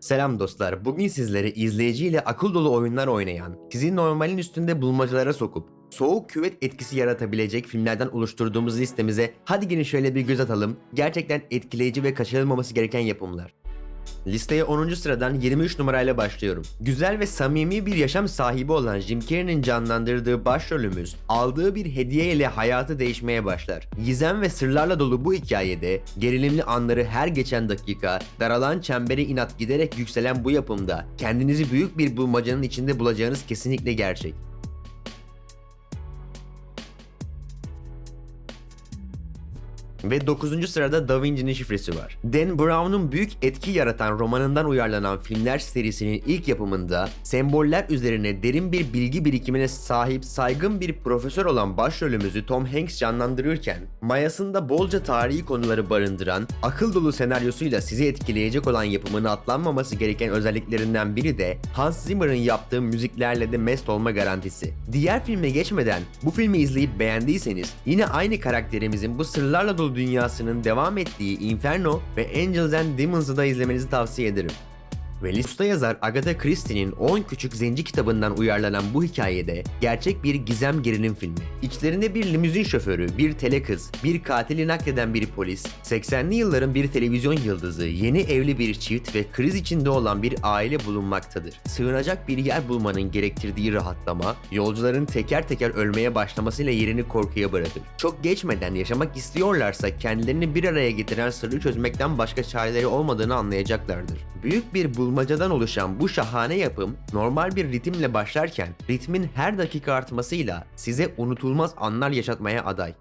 Selam dostlar. Bugün sizlere izleyiciyle akıl dolu oyunlar oynayan, sizi normalin üstünde bulmacalara sokup soğuk küvet etkisi yaratabilecek filmlerden oluşturduğumuz listemize hadi gelin şöyle bir göz atalım. Gerçekten etkileyici ve kaçırılmaması gereken yapımlar. Listeye 10. sıradan 23 numarayla başlıyorum. Güzel ve samimi bir yaşam sahibi olan Jim Carrey'nin canlandırdığı başrolümüz aldığı bir hediye ile hayatı değişmeye başlar. Gizem ve sırlarla dolu bu hikayede gerilimli anları her geçen dakika, daralan çembere inat giderek yükselen bu yapımda kendinizi büyük bir bulmacanın içinde bulacağınız kesinlikle gerçek. Ve 9. sırada Da Vinci'nin şifresi var. Dan Brown'un büyük etki yaratan romanından uyarlanan filmler serisinin ilk yapımında semboller üzerine derin bir bilgi birikimine sahip saygın bir profesör olan başrolümüzü Tom Hanks canlandırırken mayasında bolca tarihi konuları barındıran akıl dolu senaryosuyla sizi etkileyecek olan yapımın atlanmaması gereken özelliklerinden biri de Hans Zimmer'ın yaptığı müziklerle de mest olma garantisi. Diğer filme geçmeden bu filmi izleyip beğendiyseniz yine aynı karakterimizin bu sırlarla dolu dünyasının devam ettiği Inferno ve Angels and Demons'ı da izlemenizi tavsiye ederim. Ve liste yazar Agatha Christie'nin 10 Küçük Zenci kitabından uyarlanan bu hikayede gerçek bir gizem gerilim filmi. İçlerinde bir limüzin şoförü, bir tele kız, bir katili nakleden bir polis, 80'li yılların bir televizyon yıldızı, yeni evli bir çift ve kriz içinde olan bir aile bulunmaktadır. Sığınacak bir yer bulmanın gerektirdiği rahatlama, yolcuların teker teker ölmeye başlamasıyla yerini korkuya bırakır. Çok geçmeden yaşamak istiyorlarsa kendilerini bir araya getiren sırrı çözmekten başka çareleri olmadığını anlayacaklardır. Büyük bir bulmacadan oluşan bu şahane yapım normal bir ritimle başlarken ritmin her dakika artmasıyla size unutulmaz anlar yaşatmaya aday.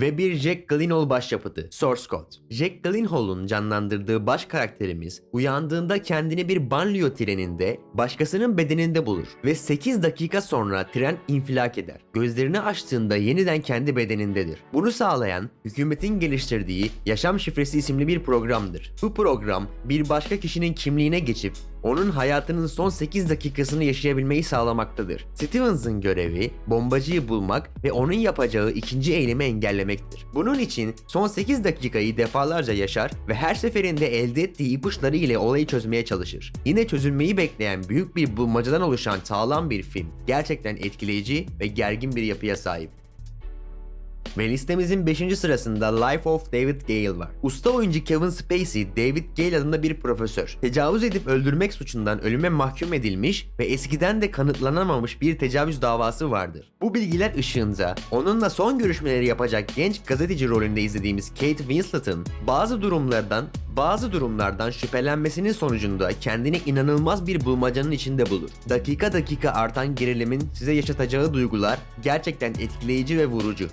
Ve bir Jack Gyllenhaal başyapıtı Source Code. Jack Gyllenhaal'un canlandırdığı baş karakterimiz uyandığında kendini bir banliyö treninde başkasının bedeninde bulur ve 8 dakika sonra tren infilak eder. Gözlerini açtığında yeniden kendi bedenindedir. Bunu sağlayan hükümetin geliştirdiği Yaşam Şifresi isimli bir programdır. Bu program bir başka kişinin kimliğine geçip onun hayatının son 8 dakikasını yaşayabilmeyi sağlamaktadır. Stevens'ın görevi bombacıyı bulmak ve onun yapacağı ikinci eylemi engellemektir. Bunun için son 8 dakikayı defalarca yaşar ve her seferinde elde ettiği ipuçları ile olayı çözmeye çalışır. Yine çözülmeyi bekleyen büyük bir bulmacadan oluşan sağlam bir film. Gerçekten etkileyici ve gergin bir yapıya sahip. Ve listemizin 5. sırasında Life of David Gale var. Usta oyuncu Kevin Spacey, David Gale adında bir profesör. Tecavüz edip öldürmek suçundan ölüme mahkum edilmiş ve eskiden de kanıtlanamamış bir tecavüz davası vardır. Bu bilgiler ışığında onunla son görüşmeleri yapacak genç gazeteci rolünde izlediğimiz Kate Winslet'ın bazı durumlardan bazı durumlardan şüphelenmesinin sonucunda kendini inanılmaz bir bulmacanın içinde bulur. Dakika dakika artan gerilimin size yaşatacağı duygular gerçekten etkileyici ve vurucu.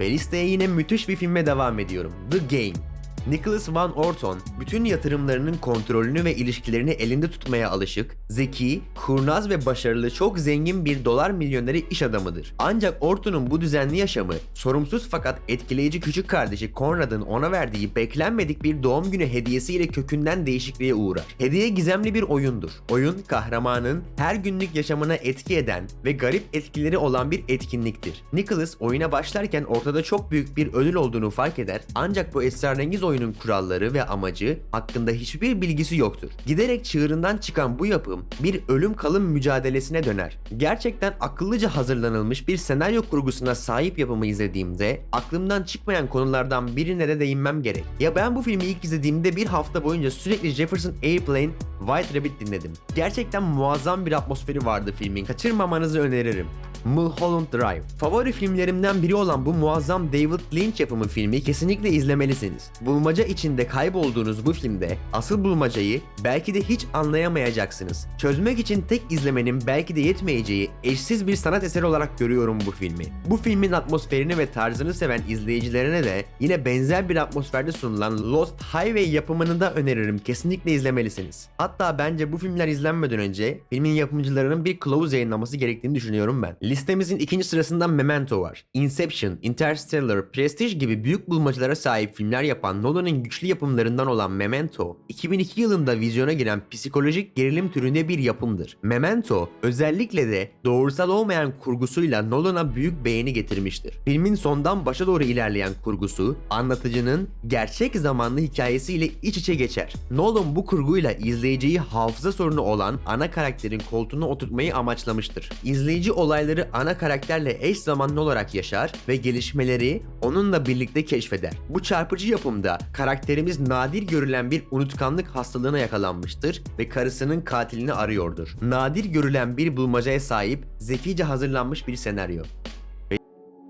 Ve listeye yine müthiş bir filme devam ediyorum. The Game. Nicholas Van Orton bütün yatırımlarının kontrolünü ve ilişkilerini elinde tutmaya alışık, zeki, kurnaz ve başarılı çok zengin bir dolar milyoneri iş adamıdır. Ancak Orton'un bu düzenli yaşamı, sorumsuz fakat etkileyici küçük kardeşi Conrad'ın ona verdiği beklenmedik bir doğum günü hediyesiyle kökünden değişikliğe uğrar. Hediye gizemli bir oyundur. Oyun kahramanın her günlük yaşamına etki eden ve garip etkileri olan bir etkinliktir. Nicholas oyuna başlarken ortada çok büyük bir ödül olduğunu fark eder ancak bu esrarengiz oyunun kuralları ve amacı hakkında hiçbir bilgisi yoktur. Giderek çığırından çıkan bu yapım bir ölüm kalım mücadelesine döner. Gerçekten akıllıca hazırlanılmış bir senaryo kurgusuna sahip yapımı izlediğimde aklımdan çıkmayan konulardan birine de değinmem gerek. Ya ben bu filmi ilk izlediğimde bir hafta boyunca sürekli Jefferson Airplane, White Rabbit dinledim. Gerçekten muazzam bir atmosferi vardı filmin. Kaçırmamanızı öneririm. Mulholland Drive. Favori filmlerimden biri olan bu muazzam David Lynch yapımı filmi kesinlikle izlemelisiniz. Bulmaca içinde kaybolduğunuz bu filmde asıl bulmacayı belki de hiç anlayamayacaksınız. Çözmek için tek izlemenin belki de yetmeyeceği eşsiz bir sanat eseri olarak görüyorum bu filmi. Bu filmin atmosferini ve tarzını seven izleyicilerine de yine benzer bir atmosferde sunulan Lost Highway yapımını da öneririm. Kesinlikle izlemelisiniz. Hatta bence bu filmler izlenmeden önce filmin yapımcılarının bir kılavuz yayınlaması gerektiğini düşünüyorum ben. Listemizin ikinci sırasında Memento var. Inception, Interstellar, Prestige gibi büyük bulmacalara sahip filmler yapan Nolan'ın güçlü yapımlarından olan Memento, 2002 yılında vizyona giren psikolojik gerilim türünde bir yapımdır. Memento, özellikle de doğrusal olmayan kurgusuyla Nolan'a büyük beğeni getirmiştir. Filmin sondan başa doğru ilerleyen kurgusu, anlatıcının gerçek zamanlı hikayesiyle iç içe geçer. Nolan bu kurguyla izleyiciyi hafıza sorunu olan ana karakterin koltuğuna oturtmayı amaçlamıştır. İzleyici olayları ana karakterle eş zamanlı olarak yaşar ve gelişmeleri onunla birlikte keşfeder. Bu çarpıcı yapımda karakterimiz nadir görülen bir unutkanlık hastalığına yakalanmıştır ve karısının katilini arıyordur. Nadir görülen bir bulmacaya sahip zekice hazırlanmış bir senaryo.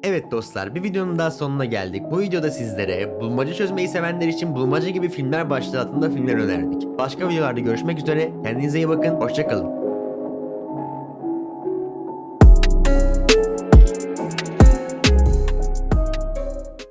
Evet dostlar bir videonun daha sonuna geldik. Bu videoda sizlere bulmaca çözmeyi sevenler için bulmaca gibi filmler başlığı altında filmler önerdik. Başka videolarda görüşmek üzere. Kendinize iyi bakın. Hoşçakalın.